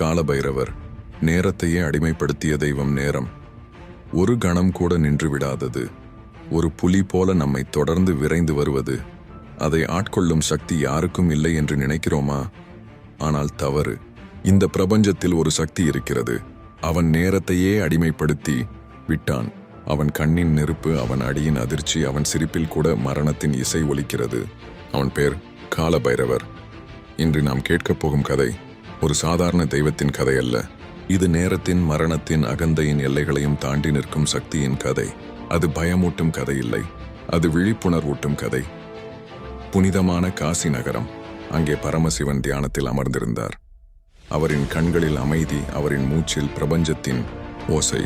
காலபைரவர் நேரத்தையே அடிமைப்படுத்திய தெய்வம் நேரம். ஒரு கணம் கூட நின்று விடாதது ஒரு புலி போல நம்மை தொடர்ந்து விரைந்து வருவது. அதை ஆட்கொள்ளும் சக்தி யாருக்கும் இல்லை என்று நினைக்கிறோமா? ஆனால் தவறு. இந்த பிரபஞ்சத்தில் ஒரு சக்தி இருக்கிறது. அவன் நேரத்தையே அடிமைப்படுத்தி விட்டான். அவன் கண்ணின் நெருப்பு அவன் அடியின் அதிர்ச்சி அவன் சிரிப்பில் கூட மரணத்தின் இசை ஒலிக்கிறது. அவன் பேர் காலபைரவர். இன்று நாம் கேட்கப் போகும் கதை ஒரு சாதாரண தெய்வத்தின் கதை அல்ல. இது நேரத்தின் மரணத்தின் அகந்தையின் எல்லைகளையும் தாண்டி நிற்கும் சக்தியின் கதை. அது பயமூட்டும் கதை இல்லை. அது விழிப்புணர்வூட்டும் கதை. புனிதமான காசி நகரம். அங்கே பரமசிவன் தியானத்தில் அமர்ந்திருந்தார். அவரின் கண்களில் அமைதி அவரின் மூச்சில் பிரபஞ்சத்தின் ஓசை.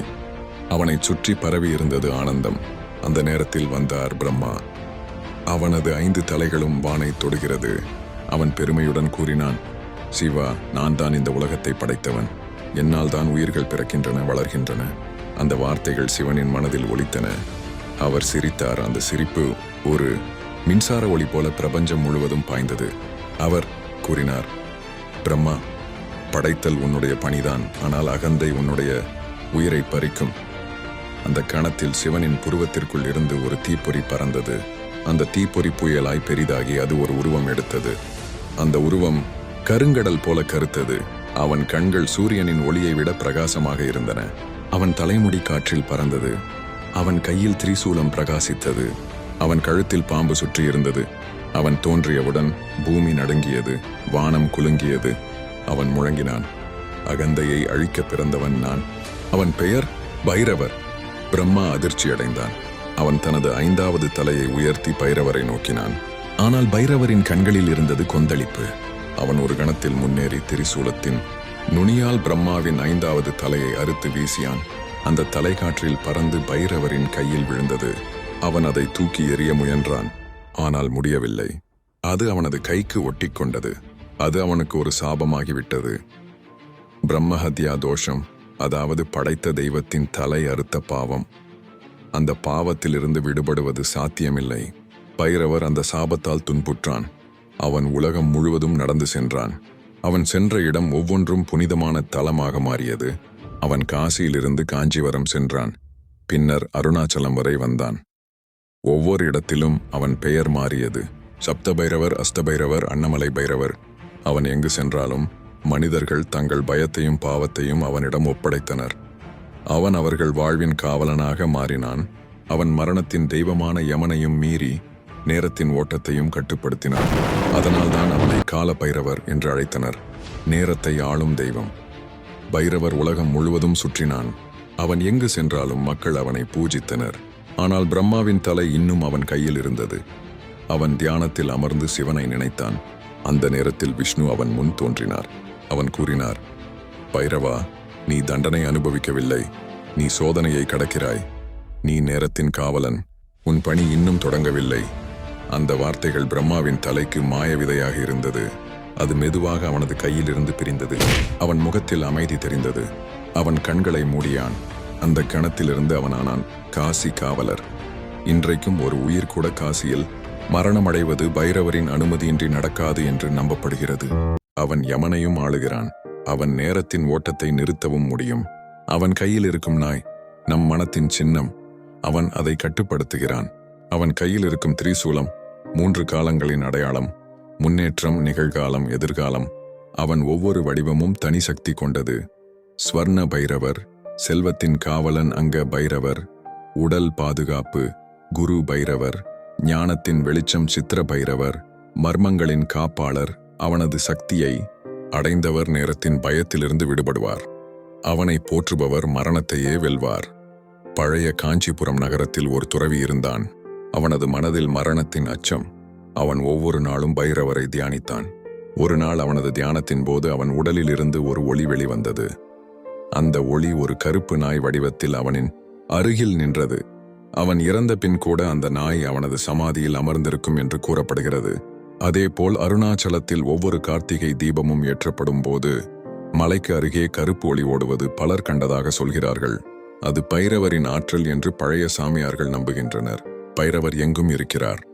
அவனைச் சுற்றி பரவி இருந்தது ஆனந்தம். அந்த நேரத்தில் வந்தார் பிரம்மா. அவனது ஐந்து தலைகளும் வானை தொடுகிறது. அவன் பெருமையுடன் கூறினான் சிவா நான் தான் இந்த உலகத்தை படைத்தவன். என்னால் தான் உயிர்கள் பிறக்கின்றன வளர்கின்றன. அந்த வார்த்தைகள் சிவனின் மனதில் ஒலித்தன. அவர் சிரித்தார். அந்த சிரிப்பு ஒரு மின்சார ஒளி போல பிரபஞ்சம் முழுவதும் பாய்ந்தது. அவர் கூறினார் பிரம்மா படைத்தல் உன்னுடைய பணிதான். ஆனால் அகந்தை உன்னுடைய உயிரை பறிக்கும். அந்த கணத்தில் சிவனின் புருவத்திற்குள் இருந்து ஒரு தீப்பொறி பறந்தது. அந்த தீப்பொறி புயலாய் பெரிதாகி அது ஒரு உருவம் எடுத்தது. அந்த உருவம் கருங்கடல் போல கருத்தது. அவன் கண்கள் சூரியனின் ஒளியை விட பிரகாசமாக இருந்தன. அவன் தலைமுடி காற்றில் பறந்தது. அவன் கையில் திரிசூலம் பிரகாசித்தது. அவன் கழுத்தில் பாம்பு சுற்றி இருந்தது. அவன் தோன்றியவுடன் பூமி நடுங்கியது. வானம் குலுங்கியது. அவன் முழங்கினான். அகந்தையை அழிக்க பிறந்தவன் நான். அவன் பெயர் பைரவர். பிரம்மா அதிர்ச்சி அடைந்தான். அவன் தனது ஐந்தாவது தலையை உயர்த்தி பைரவரை நோக்கினான். ஆனால் பைரவரின் கண்களில் இருந்தது கொந்தளிப்பு. அவன் ஒரு கணத்தில் முன்னேறி திரிசூலத்தின் நுனியால் பிரம்மாவின் ஐந்தாவது தலையை அறுத்து வீசியான். அந்த தலைக்காற்றில் பறந்து பைரவரின் கையில் விழுந்தது. அவன் அதை தூக்கி எறிய முயன்றான். ஆனால் முடியவில்லை. அது அவனது கைக்கு ஒட்டிக்கொண்டது அது அவனுக்கு ஒரு சாபமாகிவிட்டது. பிரம்மஹத்யா தோஷம் அதாவது படைத்த தெய்வத்தின் தலை அறுத்த பாவம். அந்த பாவத்திலிருந்து விடுபடுவது சாத்தியமில்லை. பைரவர் அந்த சாபத்தால் துன்புற்றான். அவன் உலகம் முழுவதும் நடந்து சென்றான். அவன் சென்ற இடம் ஒவ்வொன்றும் புனிதமான தலமாக மாறியது. அவன் காசியிலிருந்து காஞ்சிவரம் சென்றான். பின்னர் அருணாச்சலம் வரை வந்தான். ஒவ்வொரு இடத்திலும் அவன் பெயர் மாறியது. சப்தபைரவர் அஸ்தபைரவர் அன்னமலை பைரவர். அவன் எங்கு சென்றாலும் மனிதர்கள் தங்கள் பயத்தையும் பாவத்தையும் அவனிடம் ஒப்படைத்தனர். அவன் அவர்கள் வாழ்வின் காவலனாக மாறினான். அவன் மரணத்தின் தெய்வமான யமனையும் மீறி நேரத்தின் ஓட்டத்தையும் கட்டுப்படுத்தினார். அதனால்தான் அவனை கால பைரவர் என்று அழைத்தனர். நேரத்தை ஆளும் தெய்வம். பைரவர் உலகம் முழுவதும் சுற்றினான். அவன் எங்கு சென்றாலும் மக்கள் அவனை பூஜித்தனர். ஆனால் பிரம்மாவின் தலை இன்னும் அவன் கையில் இருந்தது. அவன் தியானத்தில் அமர்ந்து சிவனை நினைத்தான். அந்த நேரத்தில் விஷ்ணு அவன் முன் தோன்றினார். அவன் கூறினார் பைரவா நீ தண்டனை அனுபவிக்கவில்லை. நீ சோதனையை கடக்கிறாய். நீ நேரத்தின் காவலன். உன் பணி இன்னும் தொடங்கவில்லை. அந்த வார்த்தைகள் பிரம்மாவின் தலைக்கு மாயவிதையாக இருந்தது. அது மெதுவாக அவனது கையிலிருந்து பிரிந்தது. அவன் முகத்தில் அமைதி தெரிந்தது. அவன் கண்களை மூடியான். அந்த கணத்திலிருந்து அவனானான் காசி காவலர். இன்றைக்கும் ஒரு உயிர் கூட காசியில் மரணமடைவது பைரவரின் அனுமதியின்றி நடக்காது என்று நம்பப்படுகிறது. அவன் யமனையும் ஆளுகிறான். அவன் நேரத்தின் ஓட்டத்தை நிறுத்தவும் முடியும். அவன் கையில் இருக்கும் நாய் நம் மனத்தின் சின்னம். அவன் அதை கட்டுப்படுத்துகிறான். அவன் கையில் இருக்கும் திரிசூலம் மூன்று காலங்களின் அடையாளம் முன்னேற்றம் நிகழ்காலம் எதிர்காலம். அவன் ஒவ்வொரு வடிவமும் தனி சக்தி கொண்டது. ஸ்வர்ண பைரவர் செல்வத்தின் காவலன் அங்க பைரவர் உடல் பாதுகாப்பு குரு பைரவர் ஞானத்தின் வெளிச்சம் சித்திர பைரவர் மர்மங்களின் காப்பாளர் அவனது சக்தியை அடைந்தவர் நேரத்தின் பயத்திலிருந்து விடுபடுவார். அவனை போற்றுபவர் மரணத்தையே வெல்வார். பழைய காஞ்சிபுரம் நகரத்தில் ஒரு துறவி இருந்தான். அவனது மனதில் மரணத்தின் அச்சம். அவன் ஒவ்வொரு நாளும் பைரவரை தியானித்தான். ஒரு நாள் அவனது தியானத்தின் போது அவன் உடலில் இருந்து ஒரு ஒளி வெளிவந்தது. அந்த ஒளி ஒரு கருப்பு நாய் வடிவத்தில் அவனின் அருகில் நின்றது. அவன் இறந்த பின் கூட அந்த நாய் அவனது சமாதியில் அமர்ந்திருக்கும் என்று கூறப்படுகிறது. அதேபோல் அருணாச்சலத்தில் ஒவ்வொரு கார்த்திகை தீபமும் ஏற்றப்படும் போது மலைக்கு அருகே கருப்பு ஒளி ஓடுவது பலர் கண்டதாக சொல்கிறார்கள். அது பைரவரின் ஆற்றல் என்று பழைய சாமியார்கள் நம்புகின்றனர். பைரவர் எங்கும் இருக்கிறார்.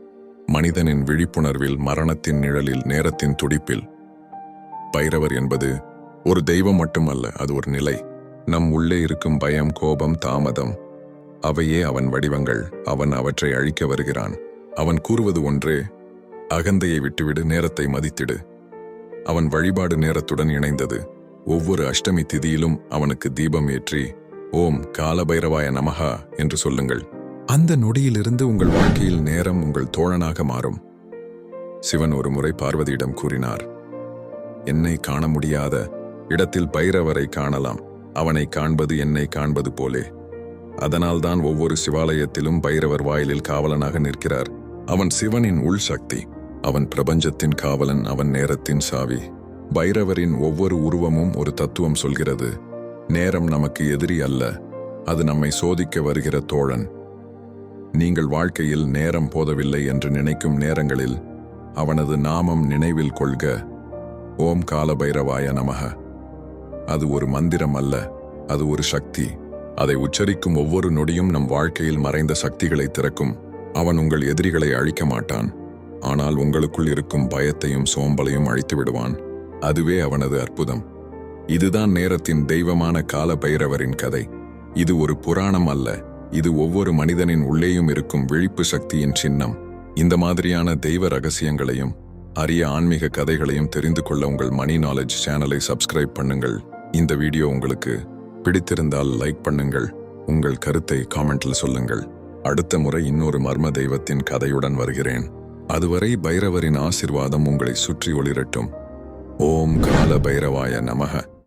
மனிதனின் விழிப்புணர்வில் மரணத்தின் நிழலில் நேரத்தின் துடிப்பில். பைரவர் என்பது ஒரு தெய்வம் மட்டுமல்ல அது ஒரு நிலை. நம் உள்ளே இருக்கும் பயம் கோபம் தாமதம் அவையே அவன் வடிவங்கள். அவன் அவற்றை அழிக்க வருகிறான். அவன் கூறுவது ஒன்றே அகந்தையை விட்டுவிடு நேரத்தை மதித்திடு. அவன் வழிபாடு நேரத்துடன் இணைந்தது. ஒவ்வொரு அஷ்டமி திதியிலும் அவனுக்கு தீபம் ஏற்றி ஓம் காலபைரவாய நமஹா என்று சொல்லுங்கள். அந்த நொடியிலிருந்து உங்கள் வாழ்க்கையில் நேரம் உங்கள் தோழனாக மாறும். சிவன் ஒரு முறை பார்வதியிடம் கூறினார் என்னை காண முடியாத இடத்தில் பைரவரை காணலாம். அவனை காண்பது என்னை காண்பது போலே. அதனால்தான் ஒவ்வொரு சிவாலயத்திலும் பைரவர் வாயிலில் காவலனாக நிற்கிறார். அவன் சிவனின் உள் சக்தி அவன் பிரபஞ்சத்தின் காவலன் அவன் நேரத்தின் சாவி. பைரவரின் ஒவ்வொரு உருவமும் ஒரு தத்துவம் சொல்கிறது நேரம் நமக்கு எதிரி அல்ல அது நம்மை சோதிக்க வருகிற தோழன். நீங்கள் வாழ்க்கையில் நேரம் போதவில்லை என்று நினைக்கும் நேரங்களில் அவனது நாமம் நினைவில் கொள்க. ஓம் கால பைரவாய நமக. அது ஒரு மந்திரம் அல்ல அது ஒரு சக்தி. அதை உச்சரிக்கும் ஒவ்வொரு நொடியும் நம் வாழ்க்கையில் மறைந்த சக்திகளை திறக்கும். அவன் உங்கள் எதிரிகளை அழிக்க மாட்டான். ஆனால் உங்களுக்குள் இருக்கும் பயத்தையும் சோம்பலையும் அழித்து விடுவான். அதுவே அவனது அற்புதம். இதுதான் நேரத்தின் தெய்வமான கால பைரவரின் கதை. இது ஒரு புராணம் அல்ல இது ஒவ்வொரு மனிதனின் உள்ளேயும் இருக்கும் விழிப்பு சக்தியின் சின்னம். இந்த மாதிரியான தெய்வ ரகசியங்களையும் அரிய ஆன்மீக கதைகளையும் தெரிந்து கொள்ள உங்கள் மணி நாலேஜ் சேனலை சப்ஸ்கிரைப் பண்ணுங்கள். இந்த வீடியோ உங்களுக்கு பிடித்திருந்தால் லைக் பண்ணுங்கள். உங்கள் கருத்தை காமெண்ட்ல சொல்லுங்கள். அடுத்த முறை இன்னொரு மர்ம தெய்வத்தின் கதையுடன் வருகிறேன். அதுவரை பைரவரின் ஆசிர்வாதம் உங்களை சுற்றி ஒளிரட்டும். ஓம் கால பைரவாய நமக.